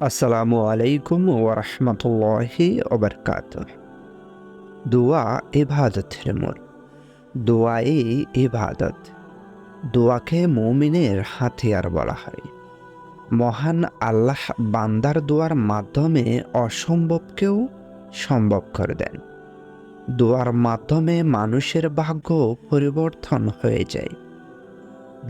আসসালামু আলাইকুম ওরহমতুল্লাহি ওবরকাত দোয়া ইবাদতের মূল। দোয়াই ইবাদত। দোয়াকে মৌমিনের হাতিয়ার বলা হয়। মহান আল্লাহ বান্দার দোয়ার মাধ্যমে অসম্ভবকেও সম্ভব করে দেন। দোয়ার মাধ্যমে মানুষের ভাগ্য পরিবর্তন হয়ে যায়।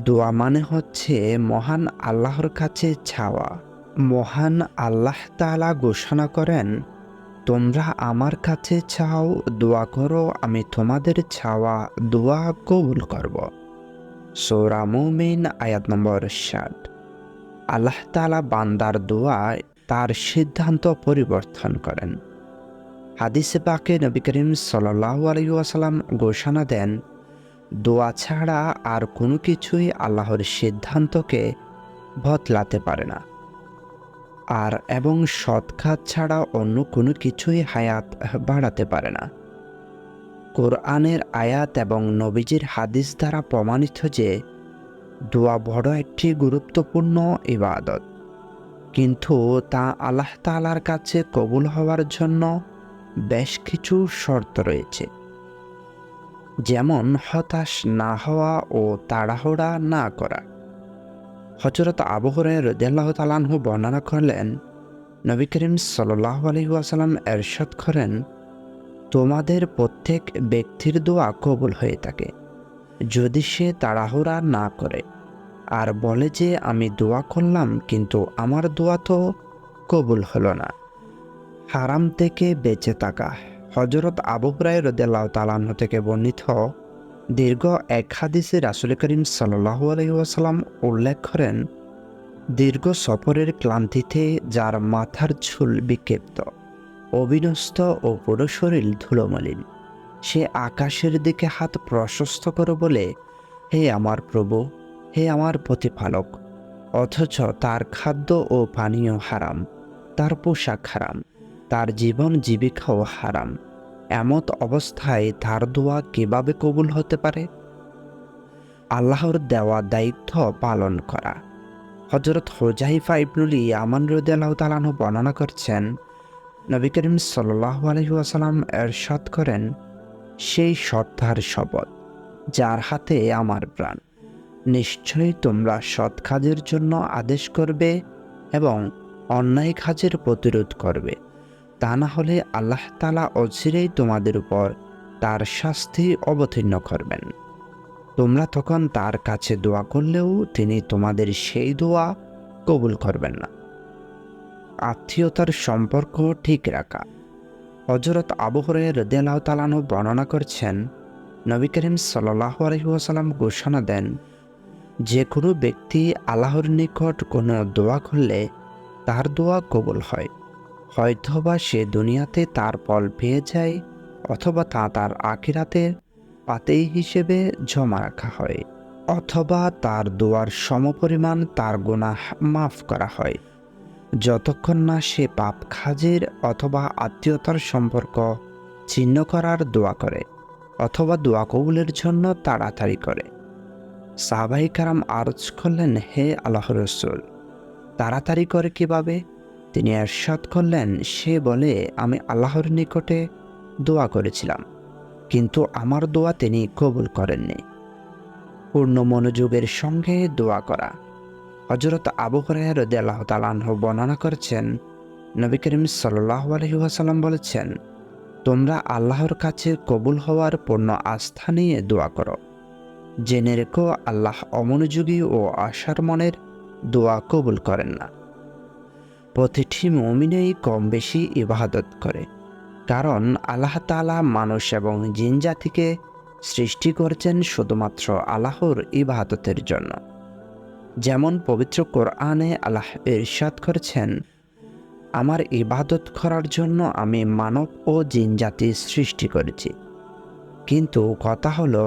দোয়া মানে হচ্ছে মহান আল্লাহর কাছে ছাওয়া মহান আল্লাহ তাআলা ঘোষণা করেন, তোমরা আমার কাছে চাও, দোয়া করো, আমি তোমাদের চাওয়া, দোয়া কবুল করব। সৌরা মুমিন, আয়াত নম্বর ষাট। আল্লাহ তাআলা বান্দার দোয়ায় তার সিদ্ধান্ত পরিবর্তন করেন। হাদিসে পাকে নবী করিম আলাইহি ঘোষণা দেন, দোয়া ছাড়া আর কোনো কিছুই আল্লাহর সিদ্ধান্তকে বদলাতে পারে না। আর এবং সৎ কাজ ছাড়া অন্য কোনো কিছুই হায়াত বাড়াতে পারে না। কোরআনের আয়াত এবং নবীজির হাদিস দ্বারা প্রমাণিত যে দোয়া বড় একটি গুরুত্বপূর্ণ ইবাদত। কিন্তু তা আল্লাহ তালার কাছে কবুল হওয়ার জন্য বেশ কিছু শর্ত রয়েছে। যেমন হতাশ না হওয়া ও তাড়াহুড়া না করা। হজরত আবহরে রদিয়াল্লাহ তালানহু বর্ণনা করলেন, নবী করিম সাল্লাহ আলহিহাসাল্লাম এরশাদ করেন, তোমাদের প্রত্যেক ব্যক্তির দোয়া কবুল হয়ে থাকে, যদি সে তাড়াহুড়া না করে। আর বলে যে আমি দোয়া করলাম, কিন্তু আমার দোয়া তো কবুল হলো না। হারাম থেকে বেঁচে থাকা। হজরত আবু হুরাই রদিয়াল্লাহ তালাহ থেকে বর্ণিত দীর্ঘ এক হাদিসে রাসুল করিম সাল্লাহু আলহিহাসাল্লাম উল্লেখ করেন, দীর্ঘ সফরের ক্লান্তিতে যার মাথার ঝুল বিক্ষিপ্ত, অবিনস্ত ও পুরো শরীর ধুলোমলিন। সে আকাশের দিকে হাত প্রশস্ত করে বলে, হে আমার প্রভু, হে আমার প্রতিপালক, অথচ তার খাদ্য ও পানীয় হারাম, তার পোশাক হারাম, তার জীবন জীবিকাও হারাম। এমত অবস্থায় ধার দোয়া কীভাবে কবুল হতে পারে? আল্লাহর দেওয়া দায়িত্ব পালন করা। হজরত হোজাইফা ইবনুল ইয়ামান রদিয়াল্লাহ তালানহ বর্ণনা করছেন, নবী করিম সাল্লাহ আলহিউসালাম এরশাদ করেন, সেই সত্তার শপথ, যার হাতে আমার প্রাণ। নিশ্চয়ই তোমরা সৎ কাজের জন্য আদেশ করবে এবং অন্যায় কাজের প্রতিরোধ করবে। তা না হলে আল্লাহ তালা অচিরেই তোমাদের উপর তার শাস্তি অবতীর্ণ করবেন। তোমরা তখন তার কাছে দোয়া করলেও তিনি তোমাদের সেই দোয়া কবুল করবেন না। আত্মীয়তার সম্পর্ক ঠিক রাখা। হজরত আবহরে রদিয়াল্লাহ তালানু বর্ণনা করছেন, নবী করিম সাল্লাহ আলহিহাসাল্লাম ঘোষণা দেন, যে কোনো ব্যক্তি আল্লাহর নিকট কোনো দোয়া করলে তার দোয়া কবুল হয়। হয়তোবা সে দুনিয়াতে তার ফল পেয়ে যায় অথবা তা তার আখিরাতে পাতেই হিসেবে জমা রাখা হয়, অথবা তার দোয়ার সমপরিমাণ তার গুনাহ মাফ করা হয়। যতক্ষণ না সে পাপ খাজের অথবা আত্মীয়তার সম্পর্ক ছিন্ন করার দোয়া করে, অথবা দোয়া কবুলের জন্য তাড়াতাড়ি করে। সাহাবাই কারাম আরজ করলেন, হে আল্লাহ রসুল, তাড়াতাড়ি করে কীভাবে? তিনি এরশাদ করলেন, সে বলে, আমি আল্লাহর নিকটে দোয়া করেছিলাম, কিন্তু আমার দোয়া তিনি কবুল করেননি। পূর্ণ মনোযোগের সঙ্গে দোয়া করা। হজরত আবু হরাইয়া রদি আল্লাহ তালাহ বর্ণনা করেছেন, নবী করিম সাল্লাহ আলহিহাসাল্লাম বলেছেন, তোমরা আল্লাহর কাছে কবুল হওয়ার পূর্ণ আস্থা নিয়ে দোয়া করো। জেনে রেখো, আল্লাহ অমনোযোগী ও আশার মনের দোয়া কবুল করেন না। প্রতিটি মমিনেই কম বেশি ইবাদত করে, কারণ আল্লাহ তালা মানুষ এবং জিন জাতিকে সৃষ্টি করছেন শুধুমাত্র আল্লাহর ইবাদতের জন্য। যেমন পবিত্র কোরআনে আল্লাহ ইরশাদ করেছেন, আমার ইবাদত করার জন্য আমি মানব ও জিন জাতি সৃষ্টি করেছি। কিন্তু কথা হলো,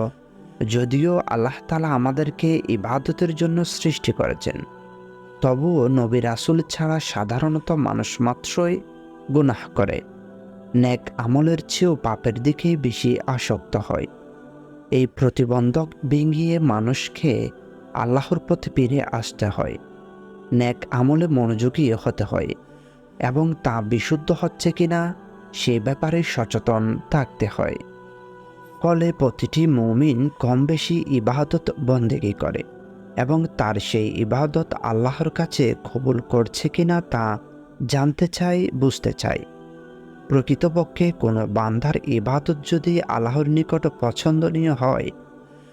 যদিও আল্লাহ তালা আমাদেরকে ইবাদতের জন্য সৃষ্টি করেছেন তবুও নবী রাসুল ছাড়া সাধারণত মানুষ মাত্রই গুনাহ করে। নেক আমলের চেয়েও পাপের দিকেই বেশি আসক্ত হয়। এই প্রতিবন্ধক ভেঙিয়ে মানুষকে আল্লাহর প্রতি ফিরে আসতে হয়। নেক আমলে মনোযোগী হতে হয় এবং তা বিশুদ্ধ হচ্ছে কিনা সে ব্যাপারে সচেতন থাকতে হয়। ফলে প্রতিটি মৌমিন কম বেশি ইবাদত বন্দেগি করে। এবং তার সেই ইবাদত আল্লাহর কাছে কবুল করছে কিনা তা জানতে চাই, বুঝতে চাই। প্রকৃতপক্ষে কোনো বান্ধার ইবাদত যদি আল্লাহর নিকট পছন্দনীয় হয়,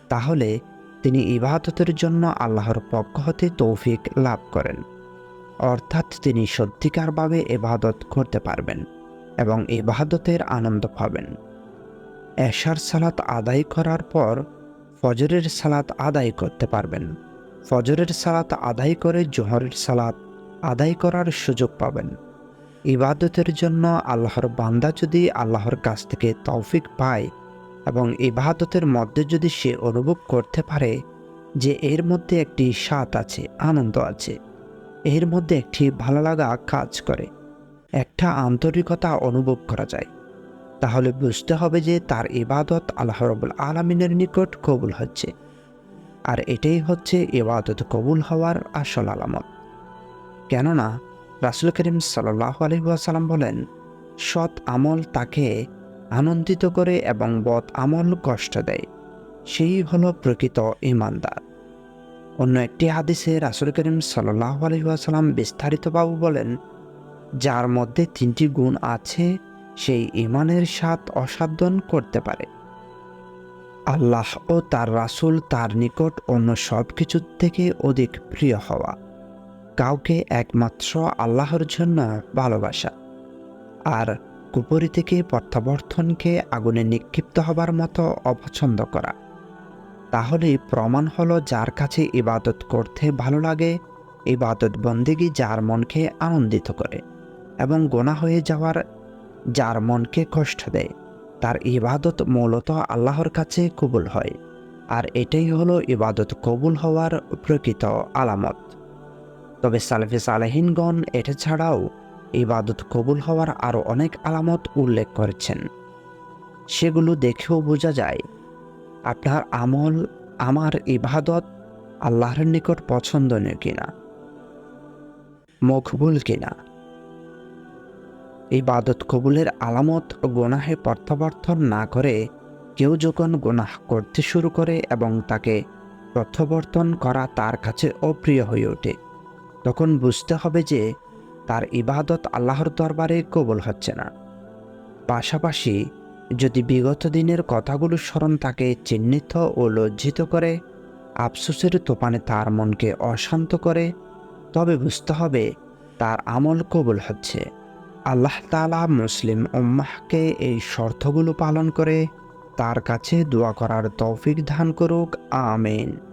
তাহলে তিনি ইবাদতের জন্য আল্লাহর পক্ষ হতে তৌফিক লাভ করেন। অর্থাৎ তিনি সত্যিকারভাবে ইবাদত করতে পারবেন এবং ইবাদতের আনন্দ পাবেন। এশার সালাত আদায় করার পর ফজরের সালাত আদায় করতে পারবেন। ফজরের সালাত আদায় করে জোহরের সালাত আদায় করার সুযোগ পাবেন। ইবাদতের জন্য আল্লাহর বান্দা যদি আল্লাহর কাছ থেকে তৌফিক পায় এবং ইবাদতের মধ্যে যদি সে অনুভব করতে পারে যে এর মধ্যে একটি স্বাদ আছে, আনন্দ আছে, এর মধ্যে একটি ভালো লাগা কাজ করে, একটা আন্তরিকতা অনুভব করা যায়, তাহলে বুঝতে হবে যে তার ইবাদত আল্লাহ রবুল আলমিনের নিকট কবুল হচ্ছে। আর এটাই হচ্ছে ইবাদত কবুল হওয়ার আসল আলামত। কেননা রাসুল করিম সাল্লাহ আলহিহাসাল্লাম বলেন, সৎ আমল তাকে আনন্দিত করে এবং বদ আমল কষ্ট দেয়। সেই হলো প্রকৃত ইমানদার অন্য একটি হাদিসে রাসুল করিম সাল্লাহ আলহিহাসাল্লাম বিস্তারিতভাবে বলেন, যার মধ্যে তিনটি গুণ আছে, সেই ইমানের স্বাদ অসাধন করতে পারে। আল্লাহ ও তার রাসূল তার নিকট অন্য সব কিছুর থেকে অধিক প্রিয় হওয়া। কাউকে একমাত্র আল্লাহর জন্য ভালোবাসা। আর কুপরি থেকে প্রত্যাবর্তনকে আগুনে নিক্ষিপ্ত হবার মতো অপছন্দ করা। তাহলে প্রমাণ হলো যার কাছে ইবাদত করতে ভালো লাগে, ইবাদত বন্দেগি যার মনকে আনন্দিত করে এবং গোনা হয়ে যাওয়ার, যার মনকে কষ্ট দেয়। তার ইবাদত মূলত আল্লাহর কাছে কবুল হয়, আর এটাই হলো ইবাদত কবুল হওয়ার প্রকৃত আলামত। তবে সালেফে সালেহিনগণ এটা ছাড়াও ইবাদত কবুল হওয়ার আরও অনেক আলামত উল্লেখ করেছেন। সেগুলো দেখেও বোঝা যায়, আপনার আমল, আমার ইবাদত আল্লাহর নিকট পছন্দনীয় কিনা, মকবুল কিনা ইবাদত কবুলের আলামত ও গোনাহে প্রত্যাবর্তন না করে কেউ যখন গোনাহ করতে শুরু করে এবং তাকে প্রত্যাবর্তন করা তার কাছে অপ্রিয় হয়ে ওঠে, তখন বুঝতে হবে যে তার ইবাদত আল্লাহর দরবারে কবুল হচ্ছে না। পাশাপাশি যদি বিগত দিনের কথাগুলো স্মরণ তাকে চিহ্নিত ও লজ্জিত করে, আফসোসের তোপানে তার মনকে অশান্ত করে, তবে বুঝতে হবে তার আমল কবুল হচ্ছে। আল্লাহ তালা মুসলিম উম্মাহকে এই শর্তগুলো পালন করে তার কাছে দোয়া করার তৌফিক দান করুক, আমিন।